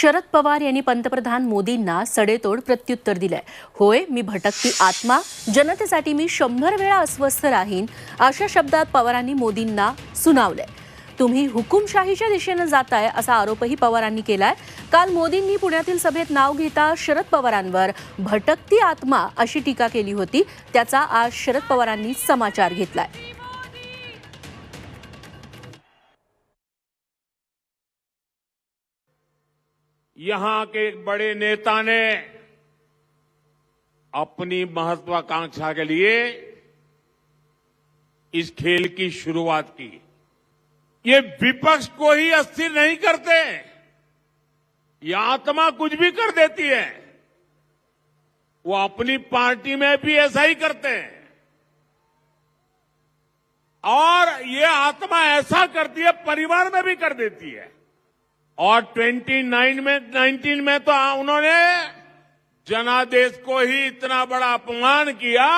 शरद पवार यांनी पंतप्रधान मोदींना सडेतोड प्रत्युत्तर दिलंय. होय मी भटकती आत्मा जनतेसाठी मी शंभर वेळा अस्वस्थ राहीन अशा शब्दात पवारांनी मोदींना सुनावलंय. तुम्ही हुकुमशाहीच्या दिशेनं जाताय असा आरोपही पवारांनी केलाय. काल मोदींनी पुण्यातील सभेत नाव घेता शरद पवारांवर भटकती आत्मा अशी टीका केली होती. त्याचा आज शरद पवारांनी समाचार घेतलाय. यहाँ के एक बड़े नेता ने अपनी महत्वाकांक्षा के लिए इस खेल की शुरुआत की। ये विपक्ष को ही अस्थिर नहीं करते। ये आत्मा कुछ भी कर देती है। वो अपनी पार्टी में भी ऐसा ही करते हैं। और ये आत्मा ऐसा करती है, परिवार में भी कर देती है। और 29 में 19 में तो उन्होंने जनादेश को ही इतना बड़ा अपमान किया,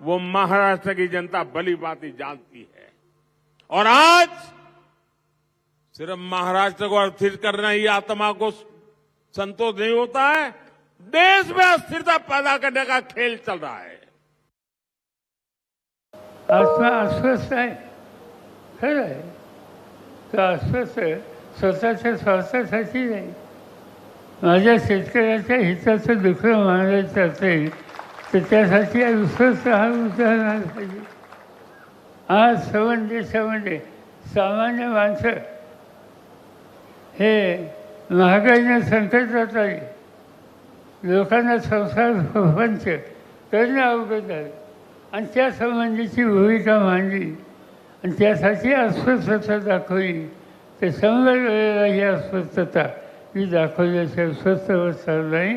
वो महाराष्ट्र की जनता भली बात जानती है। और आज सिर्फ़ महाराष्ट्र को अस्थिर करना ही आत्मा को संतोष नहीं होता है, देश में अस्थिरता पैदा करने का खेल चल रहा है। अस्वस्थ खरं आहे तो अस्वस्थ स्वतःच्या स्वार्थासाठी नाही. माझ्या शेतकऱ्याच्या हिताचं दुःख मानायचं असेल तर त्यासाठी अस्वस्थ हा उदाहरण पाहिजे. आज सवंडे सवंडे सामान्य माणसं हे महागाईनं संकटात आली लोकांना संसार पंच करणं अवघड झालं. आणि त्या संबंधीची भूमिका मांडली. आणि त्यासाठी अस्वस्थता दाखवली. ते समजा वेळेला ही अस्वस्थता ही दाखवल्याशिवाय स्वस्थ बसणार नाही.